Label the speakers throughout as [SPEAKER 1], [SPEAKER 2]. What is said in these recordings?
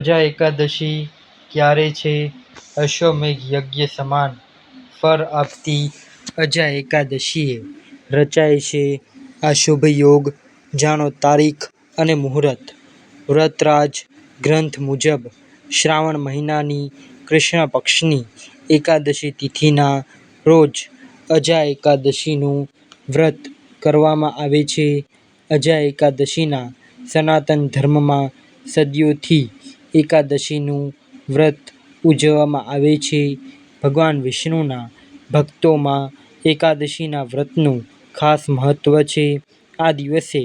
[SPEAKER 1] અજા એકાદશી ક્યારે છે? અશ્વમેઘ યજ્ઞ સમાન. ફર આપતી અજા એકાદશીએ રચાય છે. આ શુભ યોગ જાણો તારીખ અને મુહૂર્ત. વ્રતરાજ ગ્રંથ મુજબ શ્રાવણ મહિનાની કૃષ્ણ પક્ષની એકાદશી તિથિના રોજ અજા એકાદશીનું વ્રત કરવામાં આવે છે. અજા એકાદશીના સનાતન ધર્મમાં સદીઓથી એકાદશીનું વ્રત ઉજવવામાં આવે છે. ભગવાન વિષ્ણુના ભક્તોમાં એકાદશીના વ્રતનું ખાસ મહત્ત્વ છે. આ દિવસે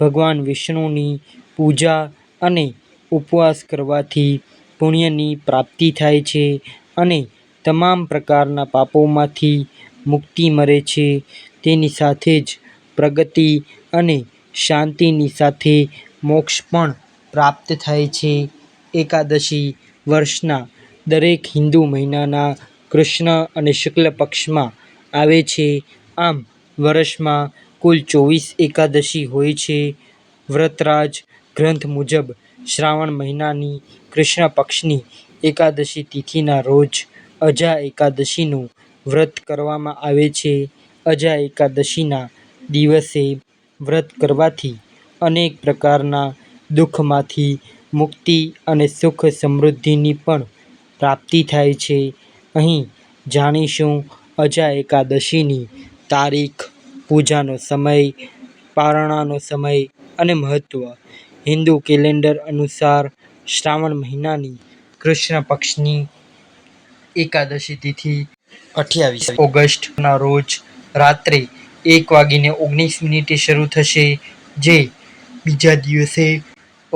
[SPEAKER 1] ભગવાન વિષ્ણુની પૂજા અને ઉપવાસ કરવાથી પુણ્યની પ્રાપ્તિ થાય છે અને તમામ પ્રકારના પાપોમાંથી મુક્તિ મળે છે. તેની સાથે જ પ્રગતિ અને શાંતિની સાથે મોક્ષ પણ પ્રાપ્ત થાય છે. એકાદશી વર્ષના દરેક હિન્દુ મહિનાના કૃષ્ણ અને શુક્લ પક્ષમાં આવે છે. આમ વર્ષમાં કુલ ચોવીસ એકાદશી હોય છે. વ્રતરાજ ગ્રંથ મુજબ શ્રાવણ મહિનાની કૃષ્ણ પક્ષની એકાદશી તિથિના રોજ અજા એકાદશીનું વ્રત કરવામાં આવે છે. અજા એકાદશીના દિવસે વ્રત કરવાથી અનેક પ્રકારના દુઃખમાંથી મુક્તિ અને સુખ સમૃદ્ધિની પણ પ્રાપ્તિ થાય છે. અહીં જાણીશું અજા એકાદશીની તારીખ, પૂજાનો સમય, પારણાનો સમય અને મહત્ત્વ હિન્દુ કેલેન્ડર અનુસાર શ્રાવણ મહિનાની કૃષ્ણ પક્ષની એકાદશી તિથિ અઠ્યાવીસ ઓગસ્ટના રોજ રાત્રે એક વાગીને ઓગણીસ મિનિટે શરૂ થશે, જે બીજા દિવસે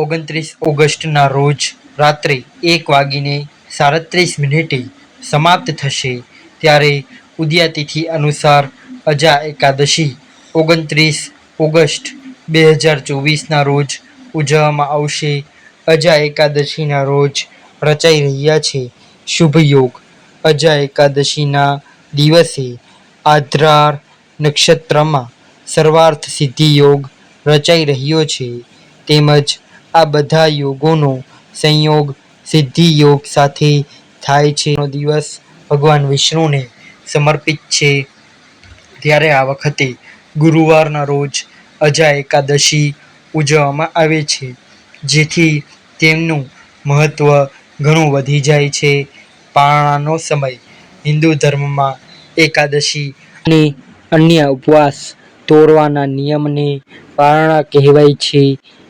[SPEAKER 1] ઓગણત્રીસ ઓગસ્ટના રોજ રાત્રે એક વાગીને સાડત્રીસ મિનિટે સમાપ્ત થશે. ત્યારે ઉદયાતિથિ અનુસાર અજા એકાદશી, ઓગણત્રીસ ઓગસ્ટ બે હજાર ચોવીસના રોજ ઉજવવામાં આવશે. અજા એકાદશીના રોજ રચાઈ રહ્યા છે. શુભ યોગ. અજા એકાદશીના દિવસે આદ્રાર નક્ષત્રમાં સર્વાર્થ સિદ્ધિ યોગ રચાઈ રહ્યો છે. તેમજ આ બધા યોગોનો સંયોગ, સિદ્ધિ યોગ સાથે થાય છે. દિવસ ભગવાન વિષ્ણુને સમર્પિત છે. ત્યારે આ વખતે ગુરુવારના રોજ અજા એકાદશી ઉજવવામાં આવે છે, જેથી તેમનું મહત્ત્વ ઘણું વધી જાય છે. પારણાનો સમય, હિન્દુ ધર્મમાં એકાદશી અને અન્ય ઉપવાસ તોડવાના નિયમને પારણા કહેવાય છે.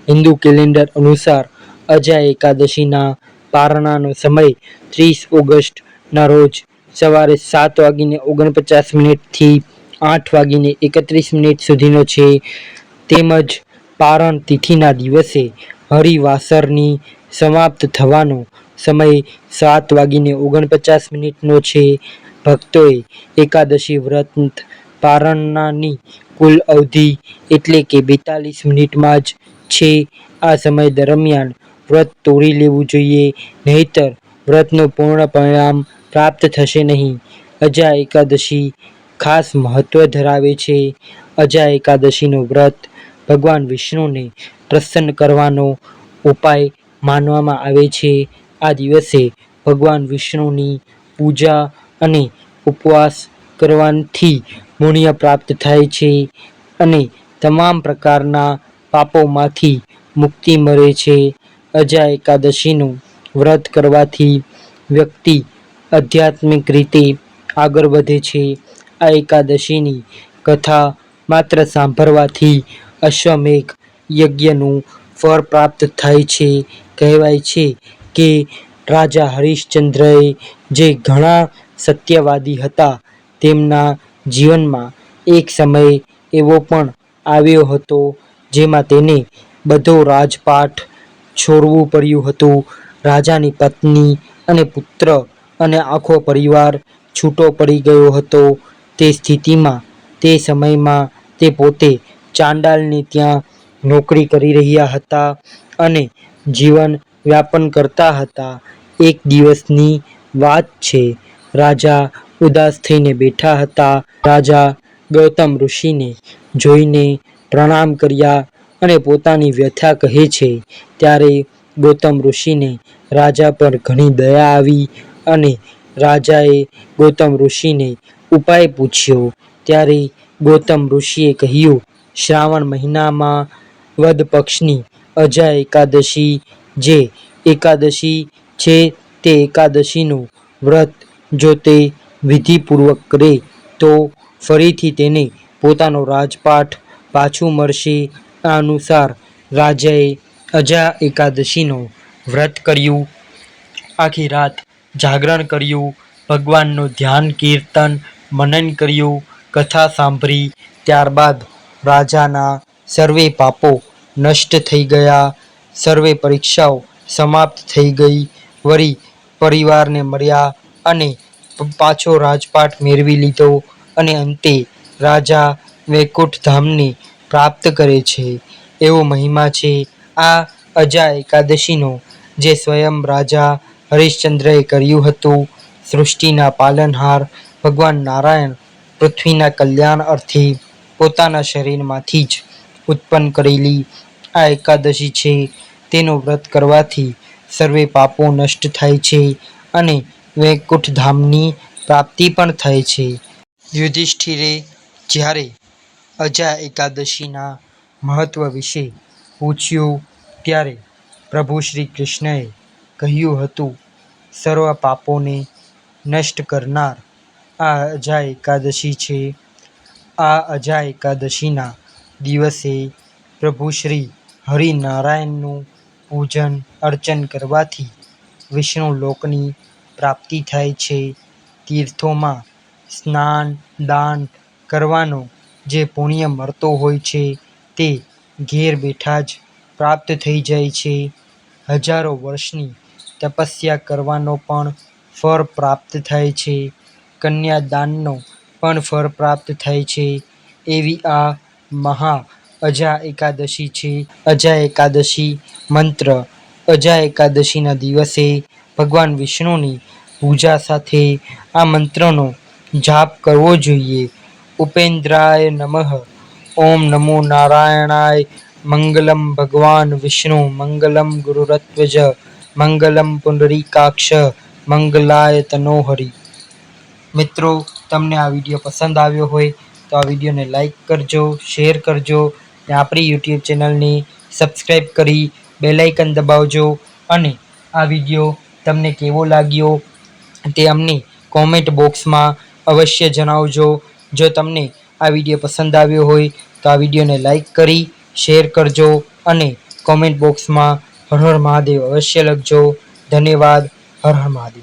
[SPEAKER 1] હિન્દુ કેલેન્ડર અનુસાર અજા એકાદશીના પારણાનો સમય ત્રીસ ઓગસ્ટના રોજ સવારે સાત વાગીને ઓગણપચાસ મિનિટથી આઠ વાગીને એકત્રીસ મિનિટ સુધીનો છે. તેમજ પારણ તિથિના દિવસે હરિવાસરની સમાપ્ત થવાનો સમય સાત વાગીને ઓગણપચાસ મિનિટનો છે. ભક્તોએ એકાદશી વ્રત પારણનાની કુલ અવધિ એટલે કે બેતાલીસ મિનિટમાં જ છે. આ સમય દરમિયાન વ્રત તોડી લેવું જોઈએ, નહીંતર વ્રતનું પૂર્ણ પરિણામ પ્રાપ્ત થશે નહીં. અજા એકાદશી ખાસ મહત્વ ધરાવે છે. અજા એકાદશીનું વ્રત ભગવાન વિષ્ણુને પ્રસન્ન કરવાનો ઉપાય માનવામાં આવે છે. આ દિવસે ભગવાન વિષ્ણુની પૂજા અને ઉપવાસ કરવાથી પુણ્ય પ્રાપ્ત થાય છે અને તમામ પ્રકારના પાપોમાંથી મુક્તિ મળે છે. અજા એકાદશીનું વ્રત કરવાથી વ્યક્તિ આધ્યાત્મિક રીતે આગળ વધે છે. આ એકાદશીની કથા માત્ર સાંભળવાથી અશ્વમેઘ યજ્ઞનું ફળ પ્રાપ્ત થાય છે. કહેવાય છે કે રાજા હરિશ્ચંદ્રએ જે ઘણા સત્યવાદી હતા, તેમના જીવનમાં એક સમય એવો પણ આવ્યો હતો જેમાં તેને બધો રાજપાટ છોડવું પડ્યું હતું. રાજાની પત્ની અને પુત્ર અને આખો પરિવાર છૂટો પડી ગયો હતો. તે સ્થિતિમાં, તે સમયમાં તે પોતે ચાંડાલને ત્યાં નોકરી કરી રહ્યા હતા અને જીવન વ્યાપન કરતા હતા. એક દિવસની વાત છે. રાજા ઉદાસ થઈને બેઠા હતા. રાજા ગૌતમ ઋષિને જોઈને પ્રણામ કર્યા અને પોતાની વ્યથા કહે છે. ત્યારે ગૌતમ ઋષિને રાજા પર ઘણી દયા આવી અને રાજાએ ગૌતમ ઋષિને ઉપાય પૂછ્યો. ત્યારે ગૌતમ ઋષિએ કહ્યું, શ્રાવણ મહિનામાં વદ પક્ષની અજા એકાદશી જે એકાદશી છે તે એકાદશીનું વ્રત જો તે વિધિપૂર્વક કરે તો ફરીથી તેને પોતાનો રાજપાટ પાછું મળશે. આ અનુસાર રાજાએ અજા એકાદશીનું વ્રત કર્યું. આખી રાત જાગરણ કર્યું. ભગવાનનું ધ્યાન, કીર્તન, મનન કર્યું. કથા સાંભળી. ત્યારબાદ રાજાના સર્વે પાપો નષ્ટ થઈ ગયા. સર્વે પરીક્ષાઓ સમાપ્ત થઈ ગઈ. વળી પરિવારને મળ્યા અને પાછો રાજપાટ મેળવી લીધો અને અંતે રાજા વૈકુંઠ ધામને પ્રાપ્ત કરે છે. એવો મહિમા છે. આ અજા એકાદશીનો, જે સ્વયં રાજા હરિશ્ચંદ્રએ કર્યું હતું, સૃષ્ટિના પાલનહાર ભગવાન નારાયણ પૃથ્વીના કલ્યાણ અર્થે પોતાના શરીરમાંથી જ ઉત્પન્ન કરેલી આ એકાદશી છે. તેનો વ્રત કરવાથી સર્વે પાપો નષ્ટ થાય છે અને વૈકુંઠ ધામની પ્રાપ્તિ પણ થાય છે. યુધિષ્ઠિરે જ્યારે અજા એકાદશીના મહત્વ વિશે પૂછ્યું ત્યારે પ્રભુ શ્રી કૃષ્ણએ કહ્યું હતું, સર્વ પાપોને નષ્ટ કરનાર આ અજા એકાદશી છે. આ અજા એકાદશીના દિવસે પ્રભુ શ્રી હરિનારાયણનું પૂજન, અર્ચન કરવાથી વિષ્ણુ લોકની પ્રાપ્તિ થાય છે. તીર્થોમાં સ્નાન, દાન કરવાનો જે પુણ્ય મળતો હોય છે તે ઘેર બેઠા જ પ્રાપ્ત થઈ જાય છે. હજારો વર્ષની તપસ્યા કરવાનો પણ ફળ પ્રાપ્ત થાય છે. કન્યાદાનનો પણ ફળ પ્રાપ્ત થાય છે. એવી આ મહા અજા એકાદશી છે. અજા એકાદશી મંત્ર, અજા એકાદશીના દિવસે ભગવાન વિષ્ણુની પૂજા સાથે આ મંત્રનો જાપ કરવો જોઈએ. ઉપેન્દ્રાય નમઃ. ઓમ નમો નારાયણાય. મંગલમ ભગવાન વિષ્ણુ. મંગલમ ગુરુરત્વજ. મંગલમ પુંડરીકાક્ષ મંગલાય તનોહરિ. મિત્રો, તમને આ વીડિયો પસંદ આવ્યો હોય, તો આ વિડીયોને લાઈક કરજો, શેર કરજો, ને આપણી યુટ્યુબ ચેનલને સબસ્ક્રાઈબ કરી બેલાઇકન દબાવજો. અને આ વીડિયો તમને કેવો લાગ્યો તે અમને કોમેન્ટ બોક્સમાં અવશ્ય જણાવજો. જો તમને આ વીડિયો પસંદ આવ્યો હોય, તો આ વિડીયોને લાઈક કરી, શેર કરજો અને કોમેન્ટ બોક્સમાં હર હર મહાદેવ અવશ્ય લખજો. ધન્યવાદ. હર હર મહાદેવ.